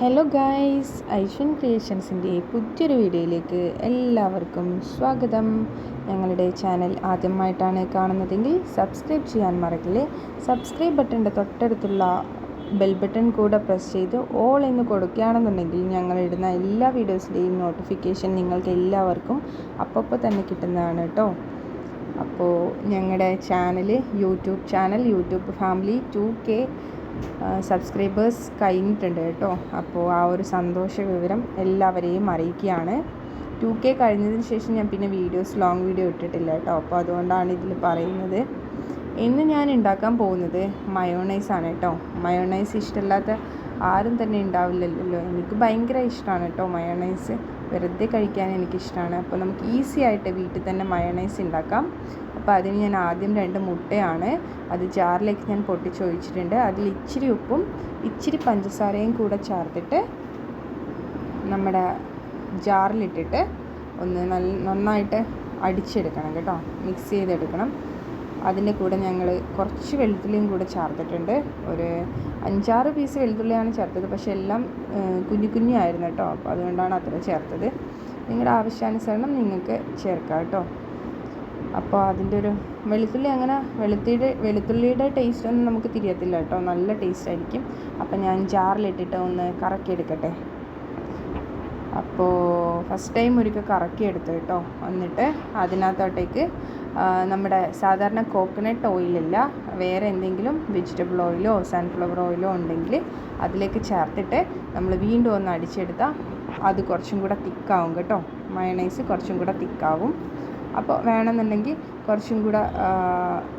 Hello guys Eicher ക്രിയേഷൻസിന്റെ പുതിയൊരു വീഡിയോയിലേക്ക് എല്ലാവർക്കും സ്വാഗതം. ഞങ്ങളുടെ ചാനൽ ആദ്യമായിട്ടാണ് കാണുന്നതെങ്കിൽ സബ്സ്ക്രൈബ് ചെയ്യാൻ മറക്കില്ലേ? സബ്സ്ക്രൈബ് ബട്ടന്റെ തൊട്ടടുത്തുള്ള ബെൽ ബട്ടൺ കൂടെ പ്രസ് ചെയ്ത് ഓൾ എന്ന് കൊടുക്കുകയാണെന്നുണ്ടെങ്കിൽ ഞങ്ങൾ ഇടുന്ന എല്ലാ വീഡിയോസിന്റെയും നോട്ടിഫിക്കേഷൻ നിങ്ങൾക്ക് എല്ലാവർക്കും അപ്പപ്പോൾ തന്നെ കിട്ടുന്നതാണ് കേട്ടോ അപ്പോൾ ഞങ്ങളുടെ channel YouTube channel YouTube family two K subscribers കഴിഞ്ഞിട്ടുണ്ട് കേട്ടോ. അപ്പോൾ ആ ഒരു സന്തോഷ വിവരം എല്ലാവരെയും അറിയിക്കുകയാണ്. ടു കെ കഴിഞ്ഞതിന് ശേഷം ഞാൻ പിന്നെ വീഡിയോസ് ലോങ് വീഡിയോ ഇട്ടിട്ടില്ല കേട്ടോ. അപ്പോൾ അതുകൊണ്ടാണ് ഇതിൽ പറയുന്നത്. ഇന്ന് ഞാൻ ഉണ്ടാക്കാൻ പോകുന്നത് മയോണൈസ് ആണ് കേട്ടോ. മയോണൈസ് ഇഷ്ടമില്ലാത്ത ആരും തന്നെ ഉണ്ടാവില്ലല്ലോ. എനിക്ക് ഭയങ്കര ഇഷ്ടമാണ് കേട്ടോ മയോണൈസ് വെറുതെ കഴിക്കാൻ എനിക്കിഷ്ടമാണ്. അപ്പോൾ നമുക്ക് ഈസി ആയിട്ട് വീട്ടിൽ തന്നെ മയോണൈസ് ഉണ്ടാക്കാം. അപ്പോൾ അതിന് ഞാൻ ആദ്യം രണ്ട് മുട്ടയാണ് അത് ജാറിലേക്ക് ഞാൻ പൊട്ടിച്ച് ഒഴിച്ചിട്ടുണ്ട് അതിൽ ഇച്ചിരി ഉപ്പും ഇച്ചിരി പഞ്ചസാരയും കൂടെ ചേർത്തിട്ട് നമ്മുടെ ജാറിലിട്ടിട്ട് ഒന്ന് നല്ല നന്നായിട്ട് അടിച്ചെടുക്കണം കേട്ടോ. മിക്സ് ചെയ്തെടുക്കണം. അതിന്റെ കൂടെ ഞങ്ങൾ കുറച്ച് വെളുത്തുള്ളിയും കൂടെ ചേർത്തിട്ടുണ്ട്. ഒരു അഞ്ചാറ് പീസ് വെളുത്തുള്ളിയാണ് ചേർത്തത്. പക്ഷേ എല്ലാം കുഞ്ഞു കുഞ്ഞായിരുന്നു കേട്ടോ. അപ്പോൾ അതുകൊണ്ടാണ് അത്ര ചേർത്തത്. നിങ്ങളുടെ ആവശ്യാനുസരണം നിങ്ങൾക്ക് ചേർക്കാം കേട്ടോ. അപ്പോൾ അതിന്റെ ഒരു വെളുത്തുള്ളി അങ്ങനെ വെളുത്തിയുടെ വെളുത്തുള്ളിയുടെ ടേസ്റ്റ് ഒന്നും നമുക്ക് തിരിയത്തില്ല കേട്ടോ. നല്ല ടേസ്റ്റ് ആയിരിക്കും. അപ്പോൾ ഞാൻ ജാറിലിട്ടിട്ട് ഒന്ന് കറക്കി എടുക്കട്ടെ അപ്പോൾ ഫസ്റ്റ് ടൈം ഒരിക്കൽ കറക്കി എടുത്തു കേട്ടോ. എന്നിട്ട് അതിനകത്തോട്ടേക്ക് നമ്മുടെ സാധാരണ കോക്കനട്ട് ഓയിലല്ല വേറെ എന്തെങ്കിലും വെജിറ്റബിൾ ഓയിലോ സൺഫ്ലവർ ഓയിലോ ഉണ്ടെങ്കിൽ അതിലേക്ക് ചേർത്തിട്ട് നമ്മൾ വീണ്ടും ഒന്ന് അടിച്ചെടുത്താൽ അത് കുറച്ചും കൂടെ തിക്കാവും കേട്ടോ. മയണൈസ് കുറച്ചും കൂടെ തിക്കാവും അപ്പോൾ വേണമെന്നുണ്ടെങ്കിൽ കുറച്ചും കൂടെ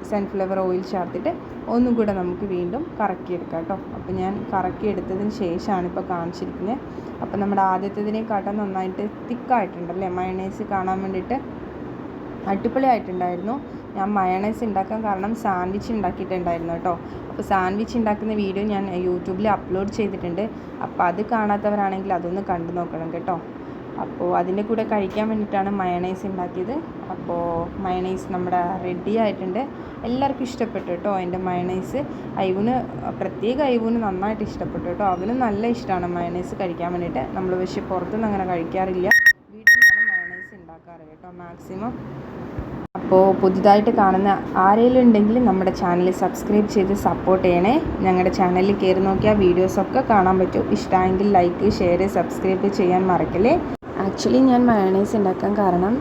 സൺഫ്ലവർ ഓയിൽ ചേർത്തിട്ട് ഒന്നും കൂടെ നമുക്ക് വീണ്ടും കറക്കിയെടുക്കാം കേട്ടോ. അപ്പോൾ ഞാൻ കറക്കിയെടുത്തതിന് ശേഷമാണ് ഇപ്പോൾ കാണിച്ചിരിക്കുന്നത് അപ്പോൾ നമ്മുടെ ആദ്യത്തേതിനെക്കാട്ടും നന്നായിട്ട് തിക്കായിട്ടുണ്ടല്ലേ? മയണൈസ് കാണാൻ വേണ്ടിയിട്ട് അടിപൊളിയായിട്ടുണ്ടായിരുന്നു. ഞാൻ മയണൈസ് ഉണ്ടാക്കാൻ കാരണം സാൻഡ്വിച്ച് ഉണ്ടാക്കിയിട്ടുണ്ടായിരുന്നു കേട്ടോ. അപ്പോൾ സാൻഡ്വിച്ച് ഉണ്ടാക്കുന്ന വീഡിയോ ഞാൻ യൂട്യൂബിൽ അപ്ലോഡ് ചെയ്തിട്ടുണ്ട്. അപ്പോൾ അത് കാണാത്തവരാണെങ്കിൽ അതൊന്ന് കണ്ടു നോക്കണം കേട്ടോ. അപ്പോൾ അതിന്റെ കൂടെ കഴിക്കാൻ വേണ്ടിയിട്ടാണ് മയണൈസ് ഉണ്ടാക്കിയത്. അപ്പോൾ മയണൈസ് നമ്മുടെ റെഡി ആയിട്ടുണ്ട്. എല്ലാവർക്കും ഇഷ്ടപ്പെട്ടു കേട്ടോ എന്റെ മയണൈസ് അയവിന് പ്രത്യേക അയവിന് നന്നായിട്ട് ഇഷ്ടപ്പെട്ടു കേട്ടോ. അവന് നല്ല ഇഷ്ടമാണ് മയണൈസ് കഴിക്കാൻ വേണ്ടിയിട്ട്. നമ്മൾ പക്ഷേ പുറത്തുനിന്ന് അങ്ങനെ കഴിക്കാറില്ല. വീട്ടിൽ നിന്നാണ് മയണൈസ് ഉണ്ടാക്കാറ് കേട്ടോ മാക്സിമം അപ്പോൾ പുതുതായിട്ട് കാണുന്ന ആരെങ്കിലും ഉണ്ടെങ്കിൽ നമ്മുടെ ചാനൽ സബ്സ്ക്രൈബ് ചെയ്ത് സപ്പോർട്ട് ചെയ്യണേ. ഞങ്ങളുടെ ചാനലിൽ കയറി നോക്കിയാൽ വീഡിയോസൊക്കെ കാണാൻ പറ്റും. ഇഷ്ടമായെങ്കിൽ ലൈക്ക് ഷെയർ സബ്സ്ക്രൈബ് ചെയ്യാൻ മറക്കല്ലേ? ആക്ച്വലി ഞാൻ മയണൈസ് ഉണ്ടാക്കാൻ കാരണം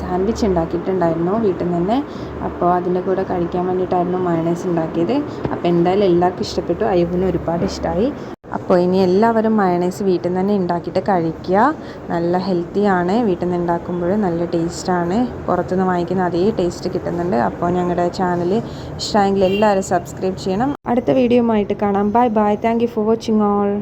സാൻഡ്വിച്ച് ഉണ്ടാക്കിയിട്ടുണ്ടായിരുന്നു വീട്ടിൽ നിന്ന്. തന്നെ അപ്പോൾ അതിന്റെ കൂടെ കഴിക്കാൻ വേണ്ടിയിട്ടായിരുന്നു മയണൈസ് ഉണ്ടാക്കിയത് അപ്പോൾ എന്തായാലും എല്ലാവർക്കും ഇഷ്ടപ്പെട്ടു. അയ്യപ്പന് ഒരുപാട് ഇഷ്ടമായി അപ്പോൾ ഇനി എല്ലാവരും മയണൈസ് വീട്ടിൽ നിന്ന് തന്നെ ഉണ്ടാക്കിയിട്ട് കഴിക്കുക നല്ല ഹെൽത്തിയാണ് വീട്ടിൽ നിന്ന് ഉണ്ടാക്കുമ്പോൾ നല്ല ടേസ്റ്റാണ് പുറത്തുനിന്ന് വാങ്ങിക്കുന്ന അതേ ടേസ്റ്റ് കിട്ടുന്നുണ്ട്. അപ്പോൾ ഞങ്ങളുടെ ചാനൽ ഇഷ്ടമായെങ്കിൽ എല്ലാവരും സബ്സ്ക്രൈബ് ചെയ്യണം. അടുത്ത വീഡിയോ ആയിട്ട് കാണാം. Bye bye thank for watching all